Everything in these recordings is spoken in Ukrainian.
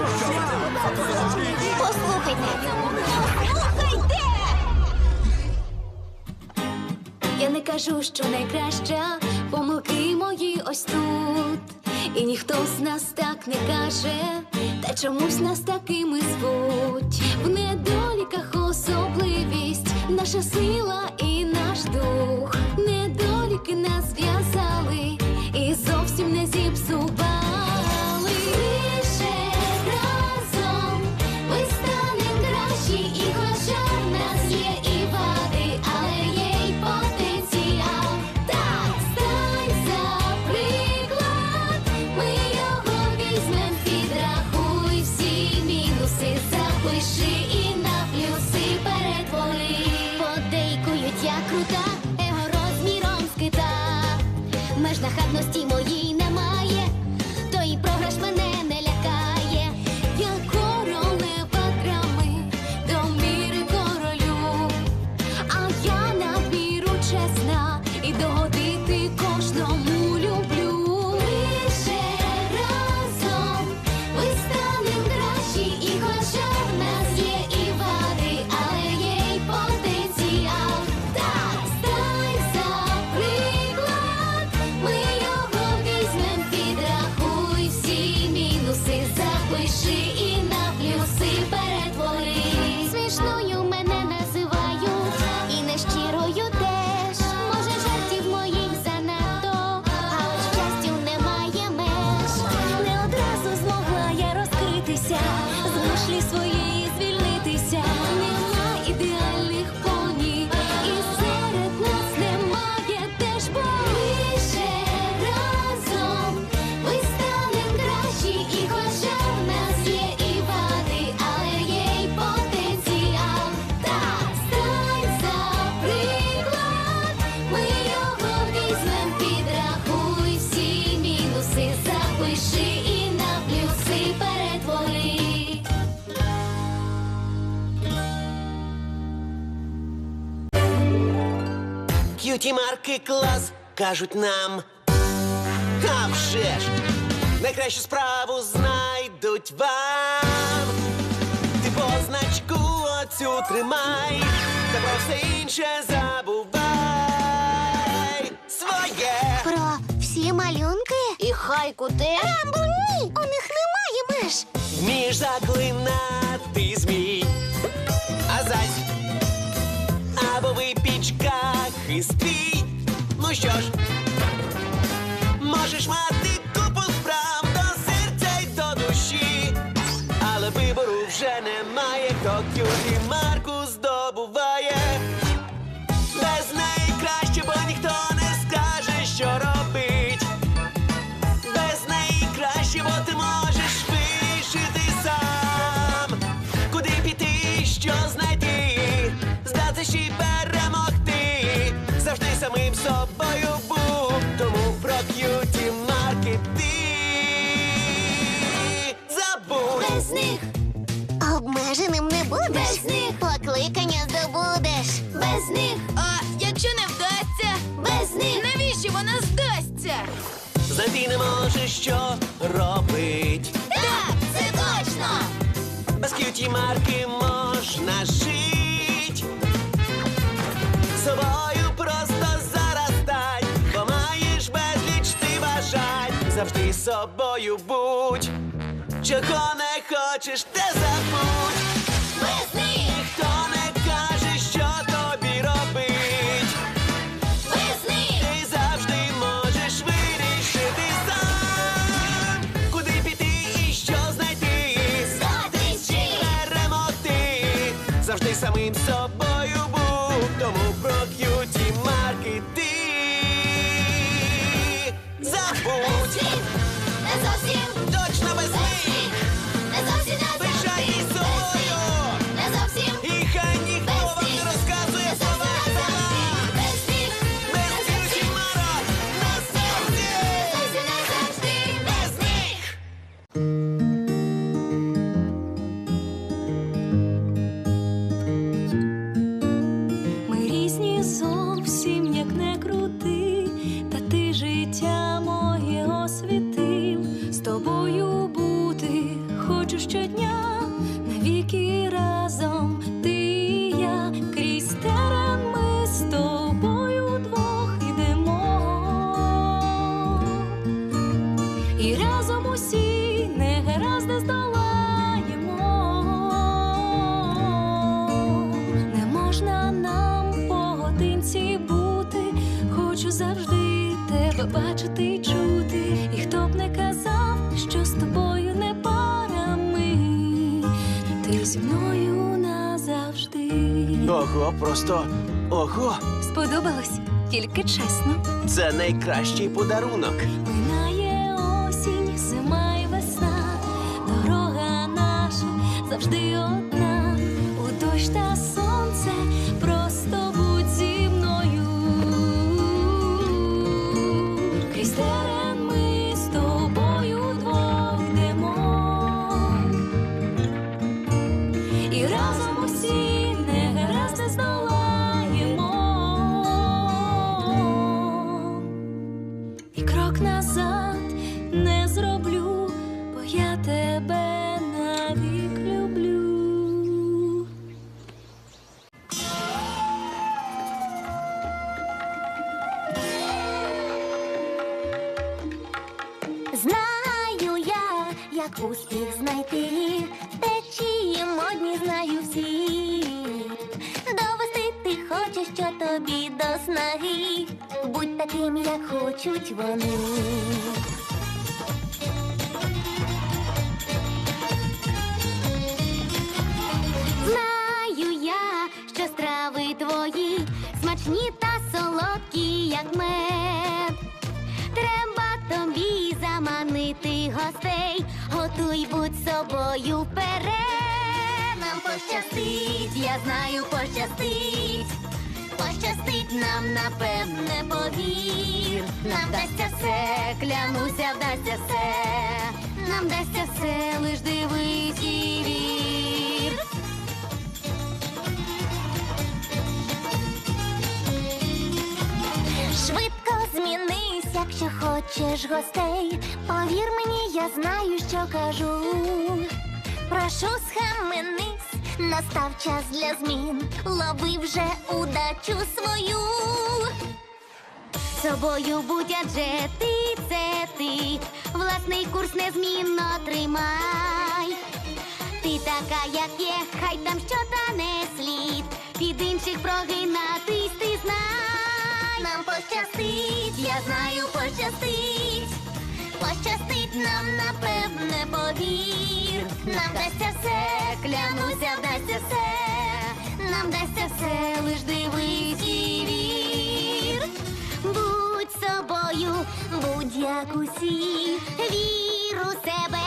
Послухайте. Послухайте! Я не кажу, що найкраща, помилки мої ось тут. І ніхто з нас так не каже, та чомусь нас такими звуть. В недоліках особливість, наша сила і наш дух. Недоліки нас зв'язали і зовсім не зіпсували. К'юті марки клас кажуть нам. А вже ж! Найкращу справу знайдуть вам. Ти позначку оцю тримай, та про все інше забувай. Своє Про всі малюнки? І хайку теж. Рамбо, ні! У них немає меж. вмієш заклинати змій. А зась або випічка хиствій. Ну обмеженим не будеш. Без них. покликання здобудеш. Без них, А якщо не вдасться, без них. навіщо вона здасться? Знайти не можеш, що робить. Так, це точно. Без к'юті марки можна жить. Собою просто зараз стань, бо маєш безліч ти бажань. Завжди собою будь. Чого хочеш, те забудь. Без них, Ніхто не каже, що тобі робить. без них. Ти завжди можеш вирішити сам. Куди піти і що знайти. Зустрічі. перемогти завжди самим собою був, тому про щодня, навіки разом тільки чесно. Це найкращий подарунок. Минає осінь, зима і весна, дорога наша завжди як успіх знайти, течії модні знаю всі. Довести ти хочеш, що тобі до снаги. Будь таким, як хочуть вони. Знаю я, що страви твої смачні та солодкі, як мед. Треба тобі заманити гостей, готуй будь собою вперед. Нам пощастить, я знаю, пощастить. Пощастить нам, напевне, повір. Нам вдасться все, клянуся, вдасться все. Нам вдасться все, лиш дивись і вір. Швидко змінись, якщо хочеш гостей. Повір мені, я знаю, що кажу. Прошу, схаменись, настав час для змін. Лови вже удачу свою. Собою будь адже ти це ти. Власний курс незмінно тримай. Ти така, як є, хай там що та не слід. Під інших прогинатись ти знай. Нам пощастить, я знаю, пощастить. Пощастить нам, напевне, повір. Нам вдасться все, клянуся, вдасться все. Нам вдасться все, лиш дивись і вір. Будь собою, будь як усі, вір у себе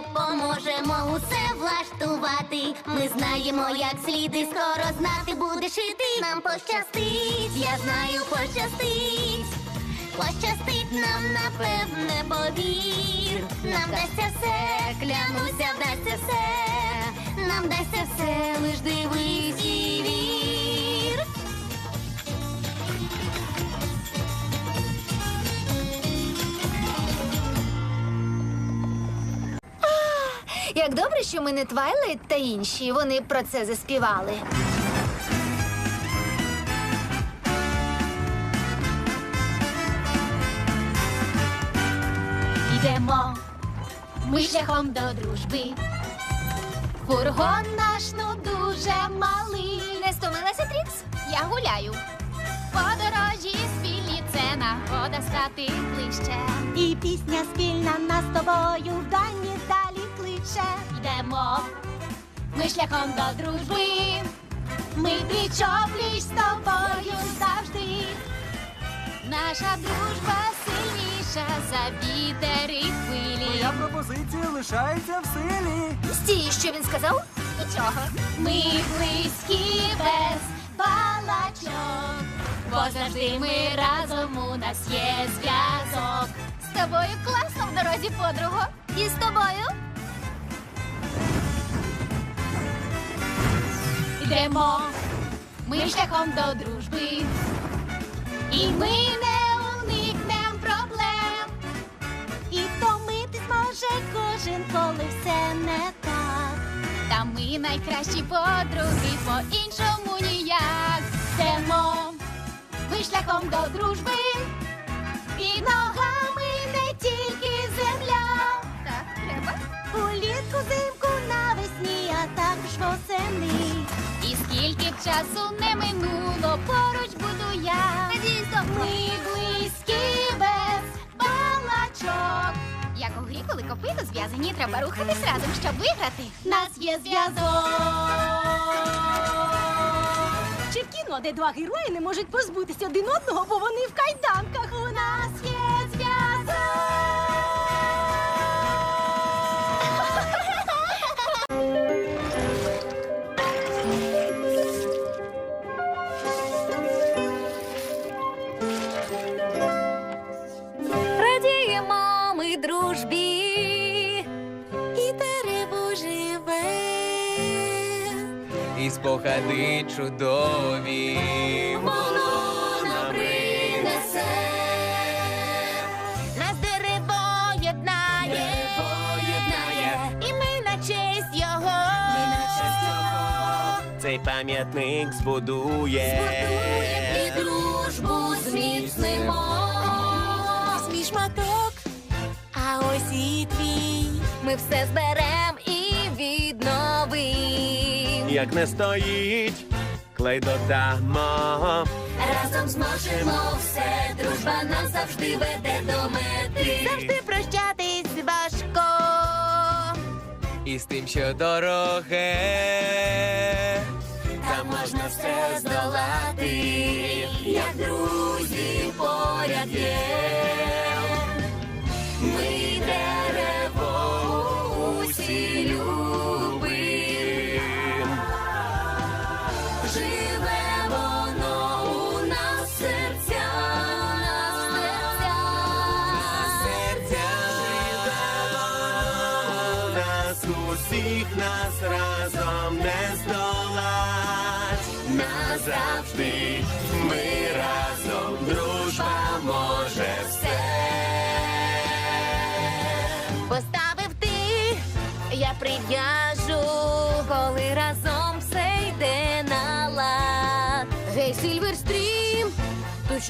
допоможемо усе влаштувати. Ми знаємо, як слід і скоро знати будеш і ти. Нам пощастить, я знаю, пощастить. Пощастить нам, напевне, повір. Нам вдасться все, клянуся, вдасться все. Нам вдасться все, лиш дивись і вір. Як добре, що ми не Твайлайт та інші. Вони про це заспівали. Йдемо ми шляхом до дружби. Фургон наш ну дуже малий. Не стомилася, Трікс? Я гуляю. Подорожі спільні це нагода стати ближче. І пісня спільна нас з тобою в дальні далі. Йдемо ми шляхом до дружби. Ми пліч опліч з тобою завжди. Наша дружба сильніша за вітер і хвилі. Моя пропозиція лишається в силі. Стій, що він сказав? Нічого. Ми близькі без балачок, бо завжди ми разом у нас є зв'язок. З тобою класно в дорозі, подруго. І з тобою? йдемо, ми шляхом до дружби, і ми не уникнем проблем. І втомитись може кожен, коли все не так. Та ми найкращі подруги, по-іншому ніяк йдемо, ми шляхом до дружби, І ногами не тільки земля. Так, треба. Улітку зимку навесні, а також восени. Скільки часу не минуло, поруч буду я. Ми близькі без балачок. Як у грі, коли копито зв'язані, треба рухатись разом, щоб виграти. Нас є зв'язок. Чи в кіно, де два герої не можуть позбутися один одного, бо вони в кайданках. У нас є зв'язок. Спогади чудові Воно нам принесе. Нас дерево єднає, єднає. і ми на честь його. Цей пам'ятник збудує. І дружбу зміцнимо. Мій шматок, а ось і твій. Ми все зберем і відновим. Як не стоїть, клей додамо. Разом зможемо все. Дружба нас завжди веде до мети. Завжди прощатись важко. І з тим, що дороге, Та можна все здолати, як друзі поряд є. Ми дерево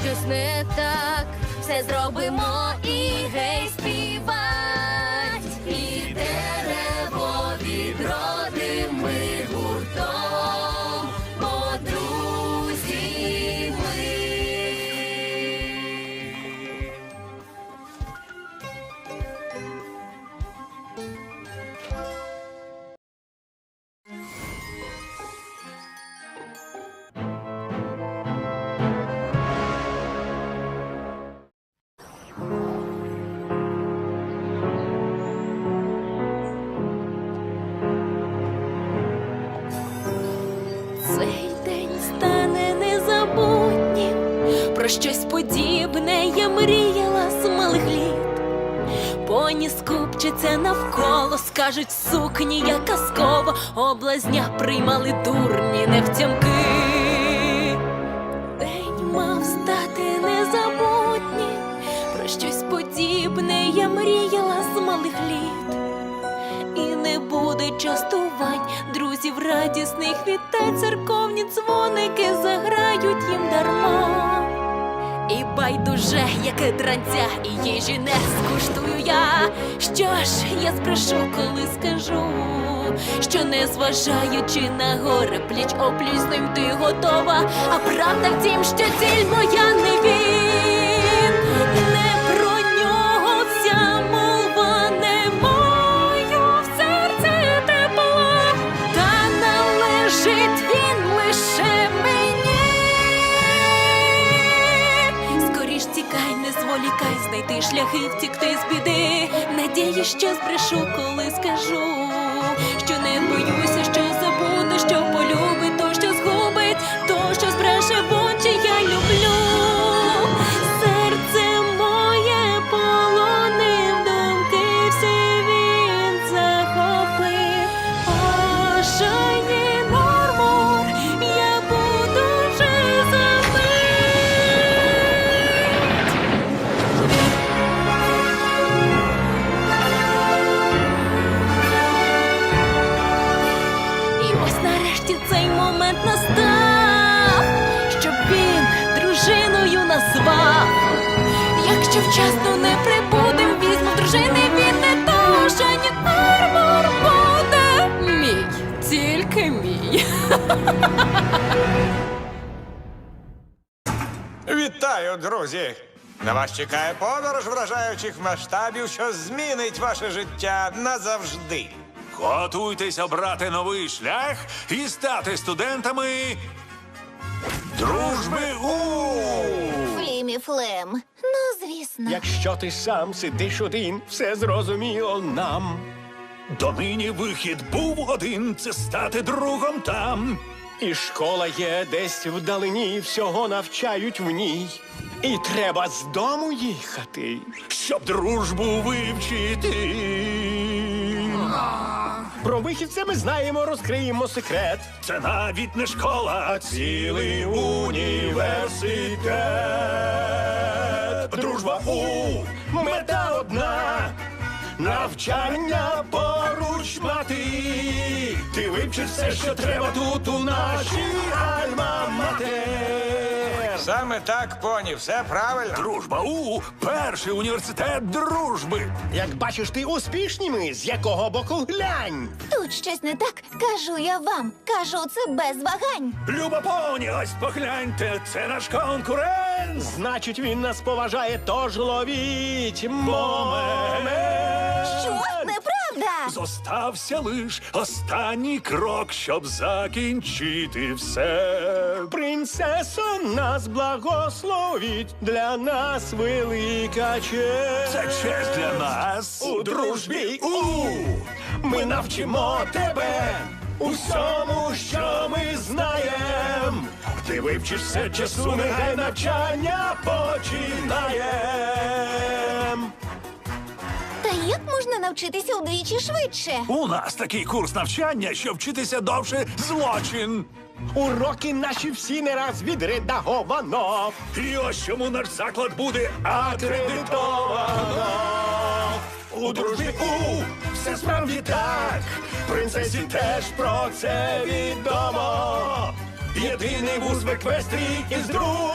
щось не так. Все зробимо і гей співать. Про щось подібне я мріяла з малих літ. Поні скупчаться навколо, скажуть сукні, я казково облазня приймали дурні невтямки. День мав стати незабутнім. Про щось подібне я мріяла з малих літ. І не буде частувань, друзів радісних вітай, церковні дзвоники заграють їм дарма. І байдуже, яке дранця, і їжі не скуштую я. Що ж, я спрошу, коли скажу, що не зважаючи на горе, пліч опліч ти готова. А правда в тім, що ціль моя не він, знайти шляхи втікти з біди. Надії, що збрешу, коли скажу, що не боюся, що Невчасно не прибудем, візьму дружини він не тушень. Армор буде мій, тільки мій. Вітаю, друзі! На вас чекає подорож вражаючих масштабів, що змінить ваше життя назавжди. Готуйтесь обрати новий шлях і стати студентами дружби у Флем. Ну, звісно. Якщо ти сам сидиш один, все зрозуміло нам. Донині вихід був один це стати другом там. І школа є десь вдалині, всього навчають в ній. І треба з дому їхати. Щоб дружбу вивчити. Про вихід це ми знаємо, розкриємо секрет. Це навіть не школа, а цілий університет. Дружба у Мета одна. Навчання поруч мати. Ти вивчиш все, що треба тут у нашій альма-матер. Саме так, поні, все правильно. дружба у перший університет дружби. Як бачиш, ти успішні ми, з якого боку глянь. Тут щось не так. Кажу я вам. Кажу це без вагань. Люба поні, ось погляньте, це наш конкурент. Значить, він нас поважає, тож ловіть момент. Зостався лиш останній крок, щоб закінчити все. Принцесо, нас благословіть, для нас велика честь. Це честь для нас у дружбі. У ми навчимо тебе усьому, що ми знаєм. Ти вивчиш все часу, нехай навчання починаєм. Можна навчитися удвічі швидше? У нас такий курс навчання, що вчитися довше злочин. Уроки наші всі не раз відредаговано. І ось чому наш заклад буде акредитовано. У дружбі у все справді так. Принцесі теж про це відомо. Єдиний вуз в еквестрії із дружби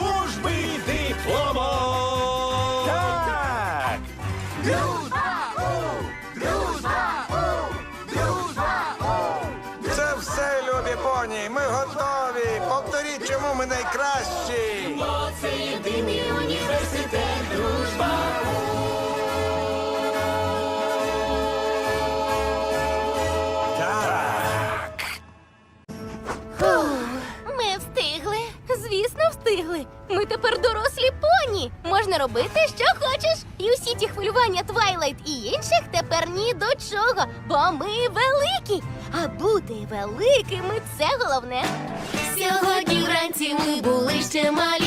Можна робити, що хочеш. І усі ті хвилювання Твайлайт і інших тепер ні до чого, бо ми великі. А бути великими це головне. Сьогодні вранці ми були ще малі,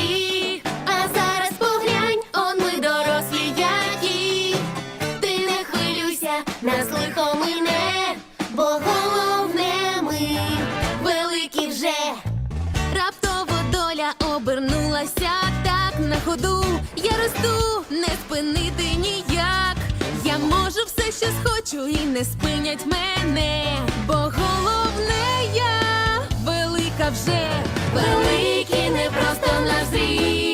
ходу. Я росту, не спинити ніяк. Я можу все, що схочу, і не спинять мене. Бо головне я велика вже. Великі не просто на зріст.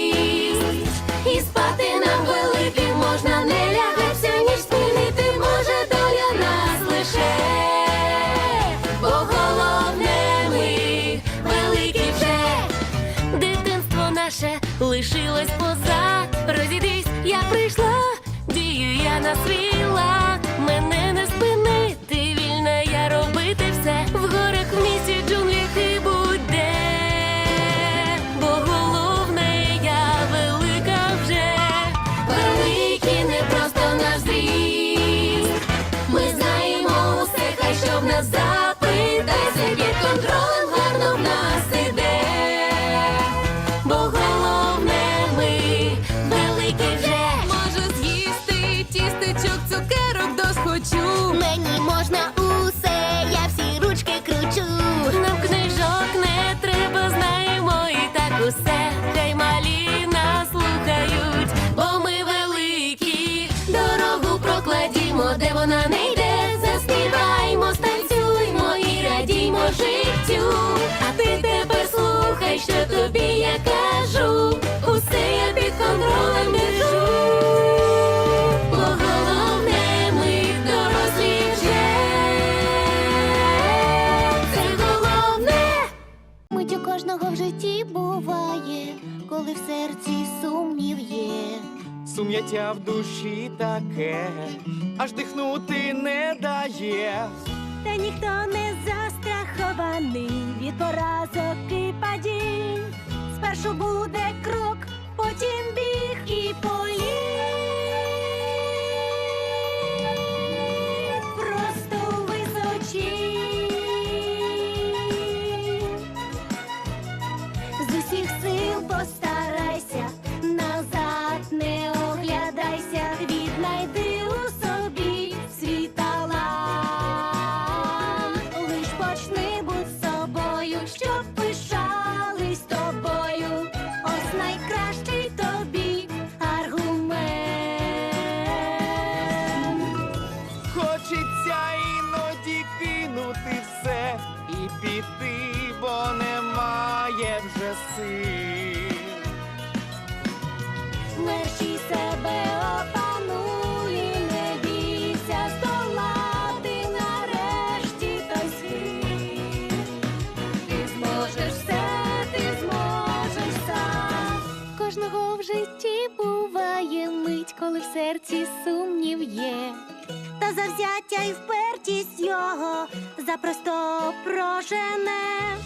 на свій лад. Мені можна усе, я всі ручки кручу. Нам книжок не треба, знаємо і так усе. Хай малі нас слухають, бо ми великі. Дорогу прокладімо, де вона не йде. Заспіваймо, станцюймо і радіймо життю. А ти тепер слухай, що тобі я кажу. Закляття в душі таке, аж дихнути не дає. Та ніхто не застрахований від поразок і падінь. Спершу буде крок, потім біг і політ. Серці сумнів є. Та завзяття і впертість його запросто прожене.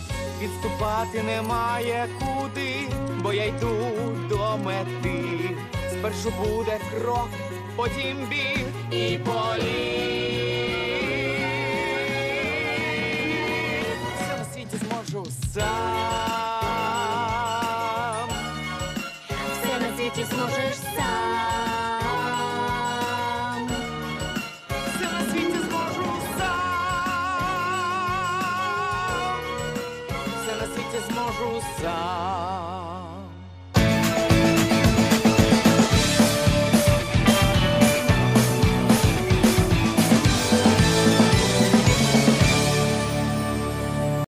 Відступати немає куди, бо я йду до мети. Спершу буде крок, потім біг і політ. Все на світі зможу сам.